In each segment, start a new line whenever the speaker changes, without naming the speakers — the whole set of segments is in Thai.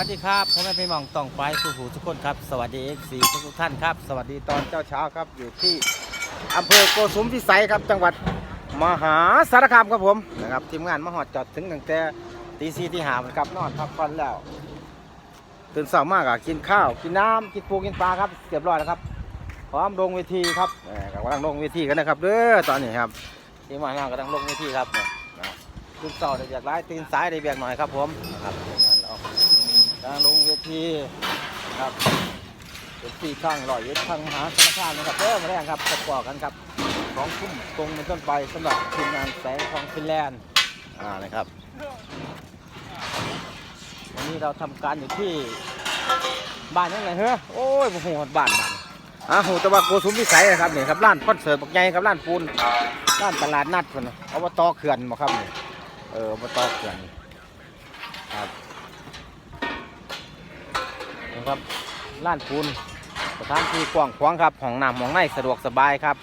วัสดีครับพ่อแม่พี่น้องต้องไปสู่หูทุกคนครับ สวัสดีเอฟซีทุกท่านครับ สวัสดีตอนเช้าเช้าครับ อยู่ที่อำเภอโกสุมพิสัยครับ จังหวัดมหาสารคามครับผมนะครับทีมงานมาหอดจอดถึงตั้งแต่ตีสี่ที่หามครับนอนพักผ่อนแล้ว ตื่นเช้ามากอะกินข้าว กินน้ำกินปูกินปลาครับเรียบร้อยแล้วครับพร้อมลงเวทีครับกำลังลงเวทีกันนะครับเด้อตอนนี้ครับทีมงานกำลังลงเวทีครับตื่นเช้าได้เบียกร้ายตื่นสายได้เบียกหน่อยครับผมนะครับ ทีมงารลงเวทีครับเวทีข้างลอยยึดข้างมหาสารคามนะครับเริ่มแรกครับประกอบกันครับสองทุ่มตรงเป็นต้นไปสำหรับทีมงานแสงทองฟินแลนด์อ่านะครับวันนี้เราทำการอยู่ที่บ้านยังไงเฮ้อโอ้ยโอ้โหบ้านบ้านอ่าโหตะวันโกสุมพิสัยนะครับนี่ครับร้านคอนเสิร์ตบักใหญ่ครับร้านปูนร้านตลาดนัดคนน่ะอบตเขื่อนบ่ครับนี่เอออบตเขื่อนครับ ครับร้านปูนสถานที่กว้างขวางครับห้องน้ำห้องในสะดวกสบายครับ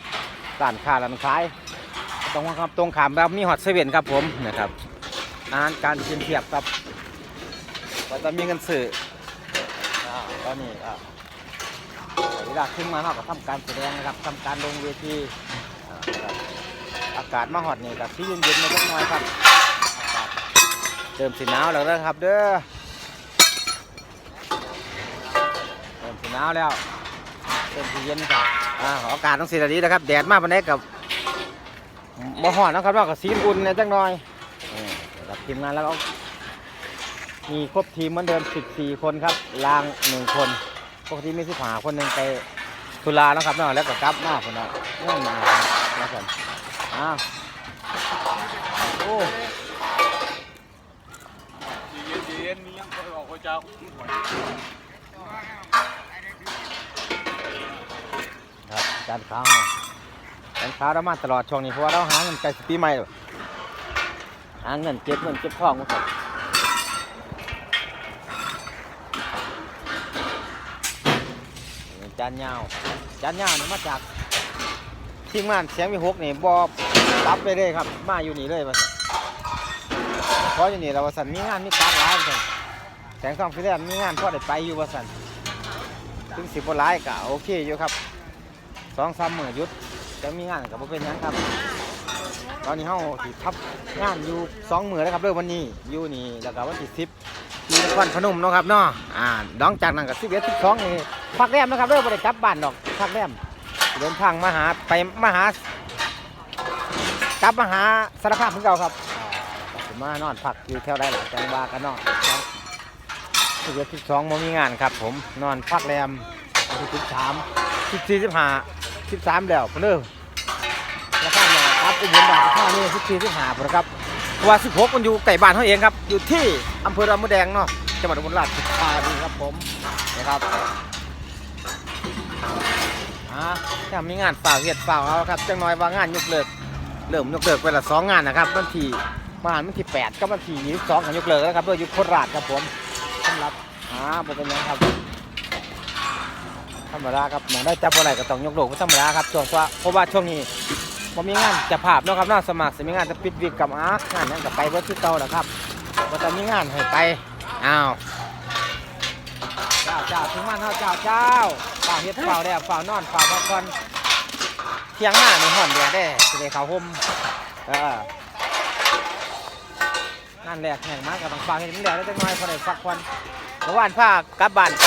ร้านค้าร้านขายตรงครับตรงขามแบบมีฮอตเซเว่นครับผมนะครับอาหารการกินเทียบครับก็จะมีเงินสื่ออ่าตอนนี้อะเวลาขึ้นมาเราก็ทำการแสดงนะครับทำการลงเวทีอากาศมาฮอตนี่กับที่เย็นๆมาเล็กน้อยครับเริ่มสีหนาวแล้วนะครับ เด้อ หนาวแล้วเริ่มสิเย็นครับอ่าอากาศต้องสีแบบนี้นะครับ แดดมากปานนี้กับบ่ฮ้อนนะครับว่ากับสีนอุ่นเนี่ยจังหน่อยกับทีมงานแล้วก็มีครบทีมเหมือนเดิม 14 คนครับลางหนึ่งคนปกติมีสิบหาคนหนึ่งไปทุลาแล้วครับเนาะแล้วก็กลับมาคนละเงื่นมาแล้วกันอ้าวโอ้
เย็นๆมียังคอยออกคอยจ้า
ครับจานข้าวจานข้าวเรามาตลอดช่วงนี้เพราะว่าเราหาเงินไกลสิปีใหม่หาเงินเก็บเงินเก็บทองครับนี่จานยาวจานยาวนี่มาจากทีมงานเสียงมีหกนี่บอรับไปเลยครับ มาอยู่นี่เลยว่าเพราะอยู่นี่เราสันมีงานมีการร้ายสันแสงทองฟิเลนมีงานพอได้ไปอยู่ว่าสันถึงสิบร้ายก็โอเคอยู่ครับ สองสามมื้อยุดจะมีงานกับเป็นหยังครับ ตอนนี้เฮาสิทับงานอยู่สองมื้อแล้วครับเด้อวันนี้อยู่นี่แล้วก็วันที่สิบที่นครพนมเนาะครับเนาะอ่าดองจากนั้นก็สิบเอ็ดสิบสองนี่พักแรมนะครับเด้อบ่ได้กลับบ้านดอกพักแรมเดินทางมาหาไปมาหากลับมาหาสารคามเพิ่งเก่าครับอ่าสิมานอนพักอยู่แถวใดหล่ะจังหวากันเนาะสิบเอ็ดสิบสองบ่มีงานครับ ผมนอนพักแรมวันที่สิบสามสิบสี่สิบห้า สิบสามแล้วพุ่นอราคาเนี่ยครับอุบลบาทค่านี่สิบสี่สิบห้าพุ่นะครับเพราะว่าสิบหกมันอยู่ใกล้บ้านเขาเองครับ อยู่ที่อำเภอรามแดงเนาะจังหวัดอุบลราชธานีครับผมนะครับอ่าถ้ามีงานฝ่ากเวียดฝ่าเอาครับจังน้อยว่างานยกเลิกเริ่มยกเลิกไปละสองงานนะครับวันที่ประมาณวันที่แปดกับวันที่ยี่สิบสองกันยกเลิกแล้วครับเพื่อยู่โคราชครับผมสำหรับอ่าเป็นยังครับ ธรรมดาครับหมองได้จับอะไรก็ต้องยกโลกเป็นธรรมดาครับช่วงว่าเพราะว่าช่วงนี้ผมมีงานจะภาพเนาะครับน่าสมัครสมีงานจะปิดวิกกับอาร์งานนั้นกับไปเบิร์ที่เก่าแหละครับก็จะมีงานให้ไปอ้าวเจ้าเจ้าถึงมันเท่าเจ้าเจ้าฝ่าเฮ็ดฝ่าแดดฝ่านอนฝ่าพักผ่อนเที่ยงหน้าในห่อนแดดได้สิได้เขาห่มเอองานแรกแห่งมากกับต้องฟังเห็นแดดได้จังน้อยพอได้พักผ่อนเมื่อวานพากลับบ้านไป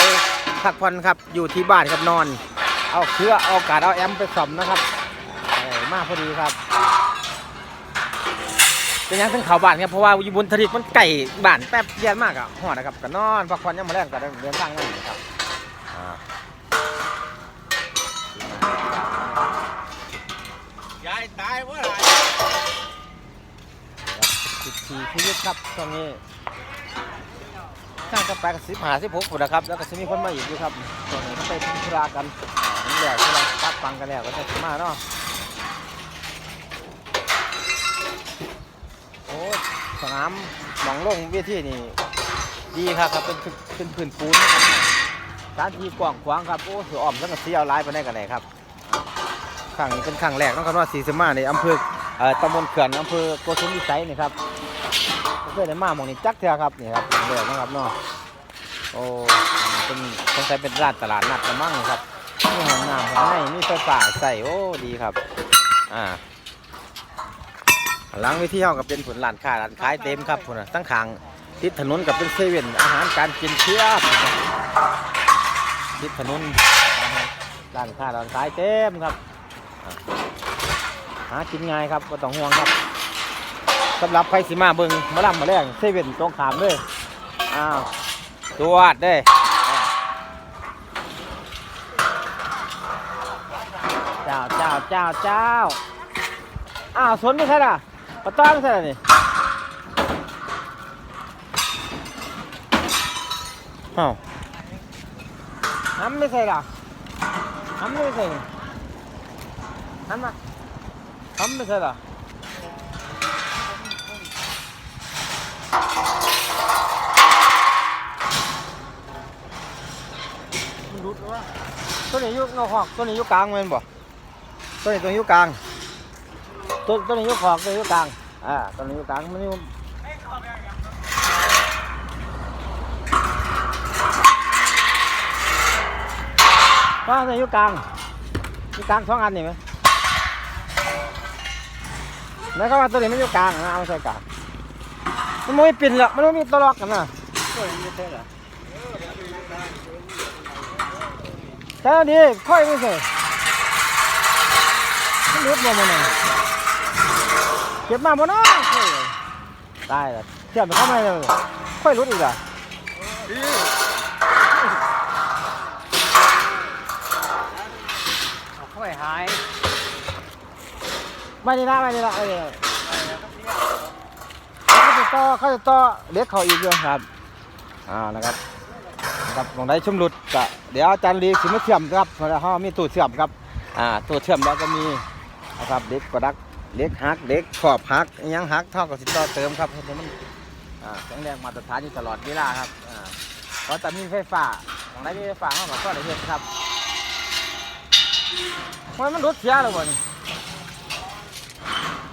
พักผ่อนครับอยู่ที่บ้านครับนอน เอาเครือเอากาดเอาแอมไปซ่อมนะครับมากพอดีครับเป็นยังถึงเขาบ้านครับเพราะว่าอยู่บนทะเลมันไก่บ้านแป๊บเดียวมากอะหอดนะครับก็นอนพักผ่อนยังมาแรงก็เดินทางนั่นอยู่ครับยา
ยตายว่าไร
สิบสี่ชีวิตครับช่วงนี้ ข้างกันไปกับสิบหาสิบหกนนะครับ แล้วก็จะมีคนมาอีกอยู่ครับช่วงนี้เขาไปทำธุระกันนี่แหละที่เราปักฟังกันแล้วก็จะมาเนาะโอ้สนามหนองลงเวทีนี่ดีครับครับเป็นเป็นพื้นปูนนะครับสถานที่กว้างขวางครับโอ้สืออ้อมแล้วก็เสียเอาหลายไปได้กันเลยครับครั้งนี้เป็นครั้งแรกน้องครับว่าสีสมาในอำเภอเอ่อตำบลเขื่อนอำเภอโกสุมวิสัยนี่ครับ เพื่อนได้มาหมองนี้จักเถื่อครับนี่ครับเดือดนะครับเนาะโอ้เป็นสงสัยเป็นร้านตลาดนัดละมั่งครับมีห้องน้ำข้างในมีไฟฟ้าใส่โอ้ดีครับ อ่าหลังวิธีเฮากับเป็นผลร้านค้าร้านขายเต็มครับพุ่นะตั้งขางติดถนนกับเป็นเซเว่นอาหารการกินเพียบติดถนนร้านค้าร้านขายเต็มครับหากินง่ายครับไม่ต้องห่วงครับ สำหรับใครสิมาเบิ่งมาลำมาแรงเซเว่นตรงขามเลยอ้าวตรวจเด้เจ้าเจ้าเจ้าเจ้าอ้าวสวนไม่ใช่ล่ะปะต้อไม่ใช่ล่ะนี่อ้าวน้ำไม่ใช่ล่ะน้ำไม่ใช่นี่น้ำมาน้ำไม่ใช่ล่ะ ตัวนี้อยุกนอกหอกตัวนี้อยุกกลางแมันบ่ตัวนี้ตัวนี้อยุกกลางตัวตัวนี้อยุกหอกตัวนี้อยุกกลางอ่าตัวนี้อยุกกลางมันอยู่ว่าตัวนี้อยุกกลางอยุกกลางสองอันนี่ไหมแล้วก็ว่าตัวนี้มันอยุกกลางนะเอาใส่กลางมันไม่ปิ่นหรอกมันไม่มีตลอกกันนะ
ก็ยังไม่ใช่หรอ
แค่นี้ค่อยไม่ใส่มันรุดมามันน่ะเก็บมาบ่เนาะเฮ้ยตายแล้วเทียบไปเข้ามาเลยค่อยรุดอีกอะ
พี่ค่อยหาย
ไม่ได้ละไม่ได้ละไม่ได้ละเขาจะต่อเขาจะต่อเล็กเขาอีกด้วยครับอ่านะครับ ครับของใดชุ่มรุดก็เดี๋ยวอาจารย์ลีสิมาเชื่อมครับเพราะว่าเขามีตู้เชื่อมครับอ่าตู้เชื่อมแล้วก็มีนะครับเด็กกระดักเด็กหักเด็กขอบหักยังหักเท่ากับสิต่อเติมครับเพราะฉะนั้นแข็งแรงมาตรฐานอยู่ตลอดเวลาครับเพราะแต่มีไฟฟ้าของไหนมีไฟฟ้าเขาก็ได้เห็นครับมันมันรถเสียแล้วบ่นี่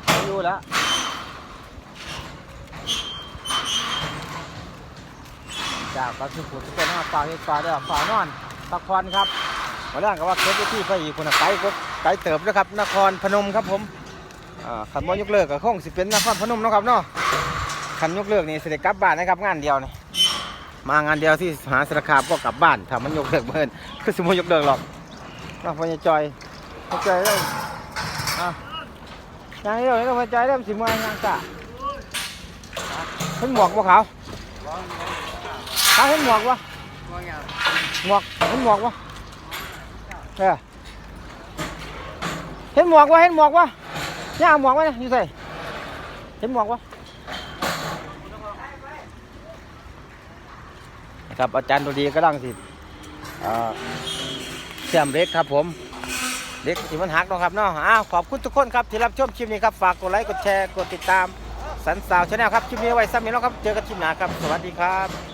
ไม่อยู่แล้ว จากก็คือผู้ที่เป็นนักฝ่าเฮ็ดฝ่าเด้อฝ่านอนพักผ่อนครับมาแรกก็ว่าเคสที่ไปอีกคนนะไกลก็ไกลเติบนะครับ นครพนมครับผมขันบ่ยกเลิกก็คงสิเป็นนครพนมนะครับเนาะคันยกเลิกนี่เสิได้กลับบ้านนะครับงานเดียวนี่มางานเดียวที่หาสารคามก็กลับบ้านถ้ามันยกเลิกเพิ่นคือสมมติยกเลิกหรอกเนาะพ่อใหญ่จอยพ่อจอยเริ่มอะงานเดียวนี่ก็พ่อจอยเริ่มสิมวยงานกะเห็นหมวกบ่ขา วขาเห็นหมวกวะหมวกเห็นหมวกวะเออเห็นหมวกวะเห็นหมวกวะย่าเอาหมวกไว้นะอยู่ใส่เห็นหมวกวะครับอาจารย์ดดีก็ดังสิเอียมเล็กครับผมเล็กที่มันหักนะครับเนาะอ้าวขอบคุณทุกคนครับที่รับชมคลิปนี้ครับฝากกดไลค์กดแชร์กดติดตามสันสาวชาแนลครับคลิปนี้ไว้ซ้ำนี้แล้วครับเจอกันคลิปหน้าครับสวัสดีครับ